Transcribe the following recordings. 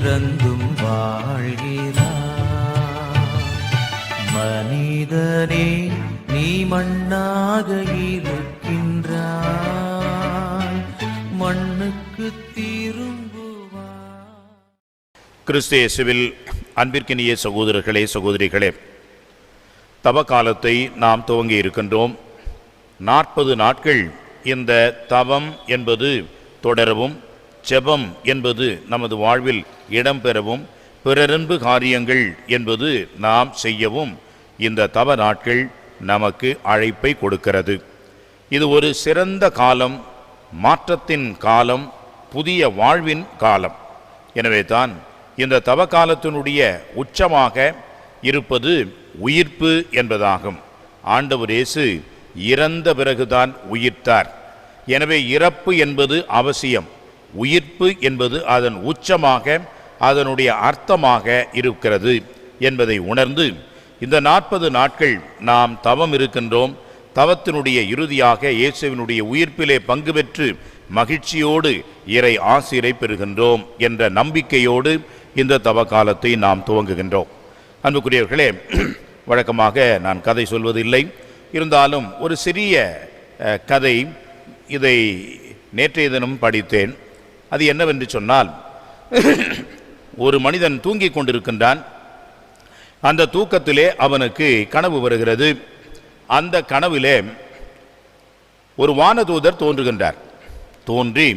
பிறந்தும் வாழ்கிறார் மனிதனே நீ மண்ணாக இருக்கின்றாய். மண்ணுக்கு திரும்புவாய். கிறிஸ்து அன்பிற்கினிய சகோதரர்களே சகோதரிகளே தவ காலத்தை நாம் துவங்கி இருக்கின்றோம். நாற்பது நாட்கள் இந்த தவம் என்பது தொடரவும் ஜெபம் என்பது நமது வாழ்வில் இடம்பெறவும் பிறரன்பு காரியங்கள் என்பது நாம் செய்யவும் இந்த தவ நாட்கள் நமக்கு அழைப்பை கொடுக்கிறது. இது ஒரு சிறந்த காலம் மாற்றத்தின் காலம் புதிய வாழ்வின் காலம். எனவே தான் இந்த தவ காலத்தினுடைய உச்சமாக இருப்பது உயிர்ப்பு என்பதாகும். ஆண்டவர் இயேசு இறந்த பிறகுதான் உயிர்த்தார். எனவே இறப்பு என்பது அவசியம். உயிர்ப்பு என்பது அதன் உச்சமாக அதனுடைய அர்த்தமாக இருக்கிறது என்பதை உணர்ந்து இந்த நாற்பது நாட்கள் நாம் தவம் இருக்கின்றோம். தவத்தினுடைய இறுதியாக இயேசுவினுடைய உயிர்ப்பிலே பங்கு பெற்று மகிழ்ச்சியோடு இறை ஆசிரை பெறுகின்றோம் என்ற நம்பிக்கையோடு இந்த தவ காலத்தை நாம் துவங்குகின்றோம். அன்புக்குரியவர்களே வழக்கமாக நான் கதை சொல்வதில்லை. இருந்தாலும் ஒரு சிறிய கதை இதை நேற்றைய தினம் படித்தேன். அது என்னவென்று சொன்னால் ஒரு மனிதன் தூங்கிக் கொண்டிருக்கின்றான். அந்த தூக்கத்திலே அவனுக்கு கனவு வருகிறது. அந்த கனவிலே ஒரு வானதூதர் தோன்றுகின்றார். தோன்றி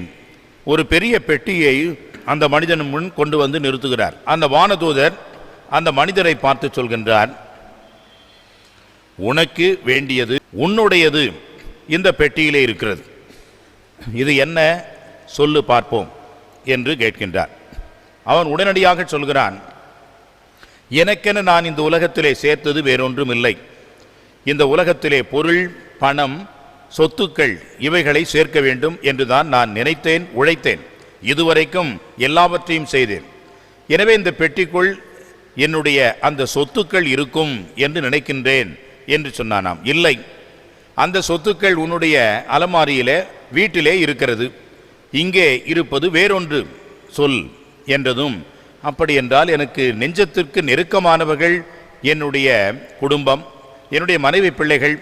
ஒரு பெரிய பெட்டியை அந்த மனிதன் முன் கொண்டு வந்து நிறுத்துகிறார். அந்த வானதூதர் அந்த மனிதரை பார்த்து சொல்கின்றார் உனக்கு வேண்டியது உன்னுடையது இந்த பெட்டியிலே இருக்கிறது. இது என்ன? சொல்லு பார்ப்போம் என்று கேட்கின்றார். அவன் உடனடியாக சொல்கிறான் எனக்கென நான் இந்த உலகத்திலே சேர்த்தது வேறொன்றும் இல்லை இந்த உலகத்திலே பொருள் பணம் சொத்துக்கள் இவைகளை சேர்க்க வேண்டும் என்றுதான் நான் நினைத்தேன் உழைத்தேன். இதுவரைக்கும் எல்லாவற்றையும் செய்தேன். எனவே இந்த பெட்டிக்குள் என்னுடைய அந்த சொத்துக்கள் இருக்கும் என்று நினைக்கின்றேன் என்று சொன்னானாம். இல்லை. அந்த சொத்துக்கள் உன்னுடைய அலமாரியிலே வீட்டிலே இருக்கிறது. இங்கே இருப்பது வேறொன்று. சொல் என்றதும் அப்படி என்றால் எனக்கு நெஞ்சத்திற்கு நெருக்கமானவர்கள் என்னுடைய குடும்பம் என்னுடைய மனைவி பிள்ளைகள்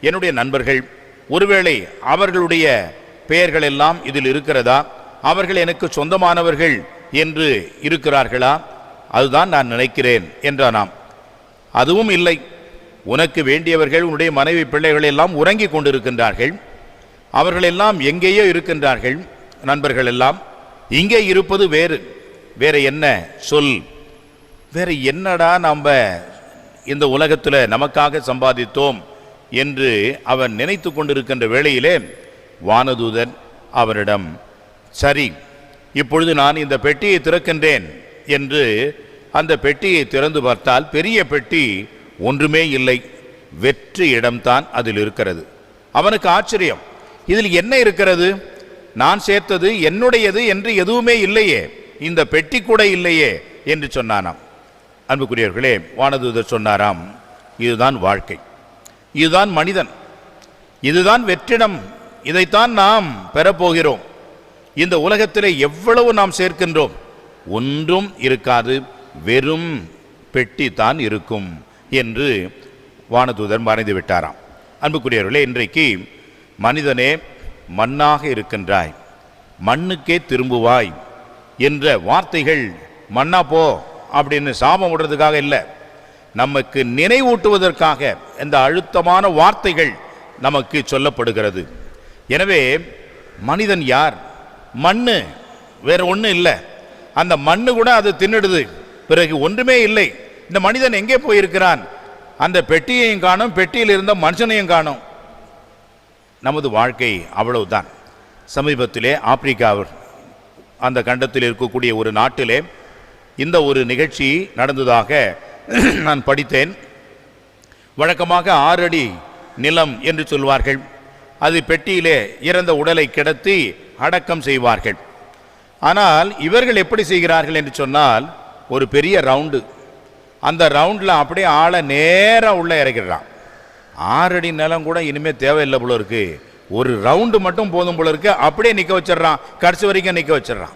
என்னுடைய நண்பர்கள் ஒருவேளை அவர்களுடைய பெயர்கள் எல்லாம் இதில் இருக்கிறதா? அவர்கள் எனக்கு சொந்தமானவர்கள் என்று இருக்கிறார்களா? அதுதான் நான் நினைக்கிறேன் என்றானாம். அதுவும் இல்லை. உனக்கு வேண்டியவர்கள் உன்னுடைய மனைவி பிள்ளைகள் எல்லாம் உறங்கிக் கொண்டிருக்கின்றார்கள். அவர்களெல்லாம் எங்கேயோ இருக்கின்றார்கள். நண்பர்கள் எல்லாம் இங்கே இருப்பது வேறு. வேற என்ன? சொல். வேற என்னடா நம்ம இந்த உலகத்தில் நமக்காக சம்பாதித்தோம் என்று அவன் நினைத்து கொண்டிருக்கின்ற வேளையிலே வானதூதன் அவரிடம் சரி இப்பொழுது நான் இந்த பெட்டியை திறக்கின்றேன் என்று அந்த பெட்டியை திறந்து பார்த்தால் பெரிய பெட்டி ஒன்றுமே இல்லை. வெற்று இடம்தான் அதில் இருக்கிறது. அவனுக்கு ஆச்சரியம். இதில் என்ன இருக்கிறது? நான் சேர்த்தது என்னுடையது என்று எதுவுமே இல்லையே இந்த பெட்டி கூட இல்லையே என்று சொன்னானாம். அன்புக்குரியவர்களே வானதூதர் சொன்னாராம் இதுதான் வாழ்க்கை. இதுதான் மனிதன். இதுதான் வெற்றிடம். இதைத்தான் நாம் பெறப்போகிறோம் இந்த உலகத்திலே எவ்வளவு நாம் சேர்க்கின்றோம்? ஒன்றும் இருக்காது. வெறும் பெட்டி தான் இருக்கும் என்று வானதூதர் மறைந்து விட்டாராம் அன்புக்குரியவர்களே இன்றைக்கு மனிதனே மண்ணாக இருக்கின்றாய். மண்ணுக்கே திரும்புவாய் என்ற வார்த்தைகள் மண்ணா போ அப்படின்னு சாபம் விடுறதுக்காக இல்லை. நமக்கு நினைவூட்டுவதற்காக இந்த அழுத்தமான வார்த்தைகள் நமக்கு சொல்லப்படுகிறது. எனவே மனிதன் யார்? மண்ணு வேற ஒன்றும் இல்லை. அந்த மண்ணு கூட அது தின்னுடுது. பிறகு ஒன்றுமே இல்லை. இந்த மனிதன் எங்கே போயிருக்கிறான்? அந்த பெட்டியையும் காணும் பெட்டியில் இருந்த மனுஷனையும் காணும். நமது வாழ்க்கை அவ்வளவுதான். சமீபத்திலே ஆப்பிரிக்கா அந்த கண்டத்தில் இருக்கக்கூடிய ஒரு நாட்டிலே இந்த ஒரு நிகழ்ச்சி நடந்ததாக நான் படித்தேன். வழக்கமாக ஆறு அடி நிலம் என்று சொல்வார்கள். அது பெட்டியிலே இறந்த உடலை கிடத்தி அடக்கம் செய்வார்கள். ஆனால் இவர்கள் எப்படி செய்கிறார்கள் என்று சொன்னால் ஒரு பெரிய ரவுண்டு. அந்த ரவுண்டில் அப்படியே ஆளை நேராக உள்ளே இறக்கிறான் ஆறடி நிலம் கூட இனிமே தேவையில்லை போல இருக்கு. ஒரு ரவுண்டு மட்டும் போதும் போல இருக்கு. அப்படியே நிற்க வச்சிடுறான். கடைசி வரைக்கும் நிற்க வச்சிடுறான்.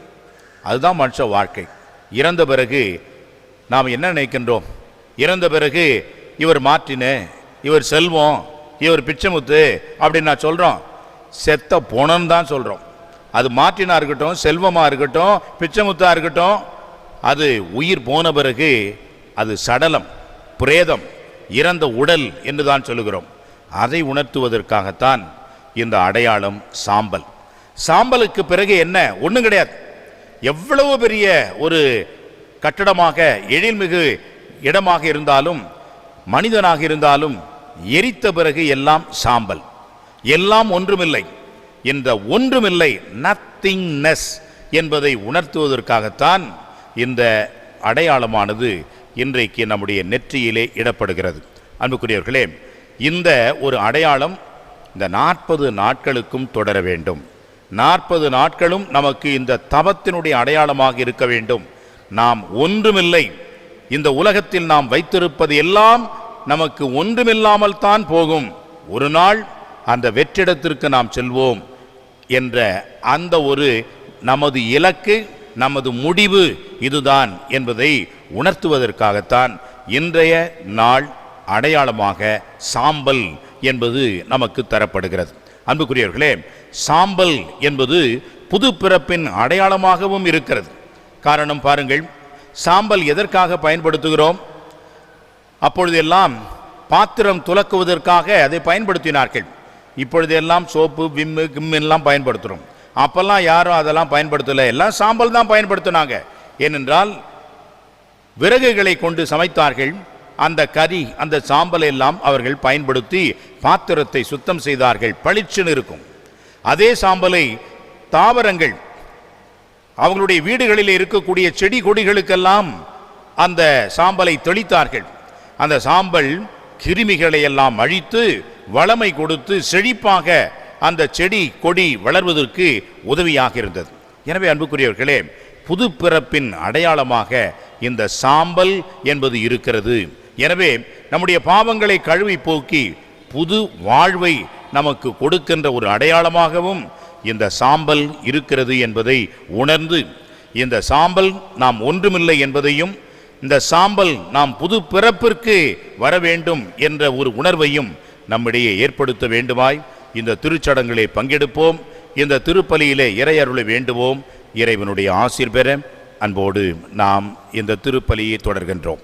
அதுதான் மனுஷ வாழ்க்கை. இறந்த பிறகு நாம் என்ன நினைக்கின்றோம்? இறந்த பிறகு இவர் மாற்றினு இவர் செல்வம் இவர் பிச்சைமுத்து அப்படின்னு நான் சொல்கிறோம் செத்த போனன்னு தான் சொல்கிறோம் அது மாற்றினா இருக்கட்டும் செல்வமாக இருக்கட்டும் பிச்சைமுத்தாக இருக்கட்டும் அது உயிர் போன பிறகு அது சடலம் பிரேதம். இறந்த உடல் என்று தான் சொல்லுகிறோம். அதை உணர்த்துவதற்காகத்தான் இந்த அடையாளம் சாம்பல். சாம்பலுக்கு பிறகு என்ன? ஒன்றும் கிடையாது. எவ்வளவு பெரிய ஒரு கட்டடமாக எழில்மிகு இடமாக இருந்தாலும் மனிதனாக இருந்தாலும் எரித்த பிறகு எல்லாம் சாம்பல். எல்லாம் ஒன்றுமில்லை. இந்த ஒன்றுமில்லை நத்திங்னஸ் என்பதை உணர்த்துவதற்காகத்தான் இந்த அடையாளமானது இன்றைக்கு நம்முடைய நெற்றியிலே இடப்படுகிறது. அன்புக்குரியவர்களே இந்த ஒரு அடையாளம் இந்த நாற்பது நாட்களுக்கும் தொடர வேண்டும். நாற்பது நாட்களும் நமக்கு இந்த தவத்தினுடைய அடையாளமாக இருக்க வேண்டும். நாம் ஒன்றுமில்லை. இந்த உலகத்தில் நாம் வைத்திருப்பது எல்லாம் நமக்கு ஒன்றுமில்லாமல் தான் போகும். ஒரு நாள் அந்த வெற்றிடத்திற்கு நாம் செல்வோம் என்ற அந்த ஒரு நமது இலக்கு நமது முடிவு இதுதான் என்பதை உணர்த்துவதற்காகத்தான் இன்றைய நாள் அடையாளமாக சாம்பல் என்பது நமக்கு தரப்படுகிறது. அன்புக்குரியவர்களே சாம்பல் என்பது புது பிறப்பின் அடையாளமாகவும் இருக்கிறது. காரணம் பாருங்கள் சாம்பல் எதற்காக பயன்படுத்துகிறோம்? அப்பொழுதெல்லாம் பாத்திரம் துலக்குவதற்காக அதை பயன்படுத்தினார்கள். இப்பொழுதெல்லாம் சோப்பு விம்மு கிம்மெல்லாம் பயன்படுத்துகிறோம். அப்போல்லாம் யாரும் அதெல்லாம் பயன்படுத்தலை. எல்லாம் சாம்பல் தான் பயன்படுத்தினாங்க. ஏனென்றால் விறகுகளை கொண்டு சமைத்தார்கள். அந்த கறி அந்த சாம்பலை எல்லாம் அவர்கள் பயன்படுத்தி பாத்திரத்தை சுத்தம் செய்தார்கள். பளிச்சுன்னு இருக்கும். அதே சாம்பலை தாவரங்கள் அவங்களுடைய வீடுகளில் இருக்கக்கூடிய செடி கொடிகளுக்கெல்லாம் அந்த சாம்பலை தெளித்தார்கள். அந்த சாம்பல் கிருமிகளை எல்லாம் அழித்து வளமை கொடுத்து செழிப்பாக அந்த செடி கொடி வளர்வதற்கு உதவியாக இருந்தது. எனவே அன்புக்குரியவர்களே புது பிறப்பின் அடையாளமாக இந்த சாம்பல் என்பது இருக்கிறது. எனவே நம்முடைய பாவங்களை கழுவி போக்கி புது வாழ்வை நமக்கு கொடுக்கின்ற ஒரு அடையாளமாகவும் இந்த சாம்பல் இருக்கிறது என்பதை உணர்ந்து இந்த சாம்பல் நாம் ஒன்றுமில்லை என்பதையும் இந்த சாம்பல் நாம் புது பிறப்பிற்கு வர வேண்டும் என்ற ஒரு உணர்வையும் நம்மிடையே ஏற்படுத்த வேண்டுமாய் இந்த திருச்சடங்கிலே பங்கெடுப்போம். இந்த திருப்பலியிலே இறையருளை வேண்டுவோம். இறைவனுடைய ஆசீர் பெற அன்போடு நாம் இந்த திருப்பலியை தொடர்கின்றோம்.